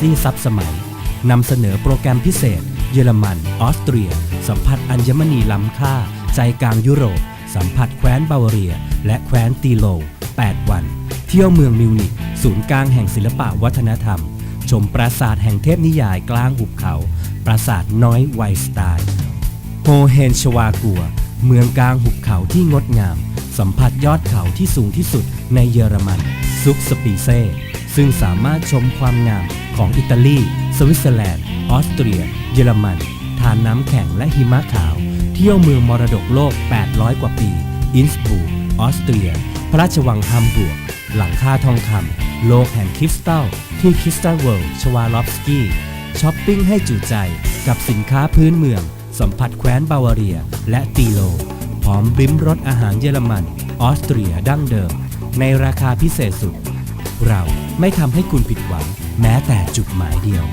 ซี่ซับสมัยนำเสนอโปรแกรมพิเศษ เยอรมัน ออสเตรีย สัมผัสอัญมณีล้ำค่า ใจกลางยุโรป สัมผัสแคว้นบาวาเรีย และแคว้นตีโล 8 วัน เที่ยวเมืองมิวนิกศูนย์กลางแห่งศิลปะวัฒนธรรม ชมปราสาทแห่งเทพนิยายกลางหุบเขา ปราสาทน้อยไวสไตล์โฮเฮนชวากัว เมืองกลางหุบเขาที่งดงาม สัมผัสยอดเขาที่สูงที่สุดในเยอรมัน ซุกสปีเซ่ซึ่งสามารถชมความงาม ของอิตาลี สวิตเซอร์แลนด์ ออสเตรีย เยอรมัน ทานน้ำแข็งและหิมะขาว เที่ยวเมืองมรดกโลก 800 กว่าปี อินสบูออสเตรีย พระราชวังฮัมบูร์กหลังคาทองคำโลกแห่งคริสตัล ที่คริสตัลเวิลด์ชวาลอฟสกี้ช้อปปิ้งให้จุใจกับสินค้าพื้นเมือง สัมผัสแคว้นบาวาเรีย และตีโล พร้อมริมรสอาหารเยอรมัน ออสเตรียดั้งเดิม ในราคาพิเศษสุด เราไม่ทำให้คุณผิดหวัง แม้แต่จุดหมายเดียว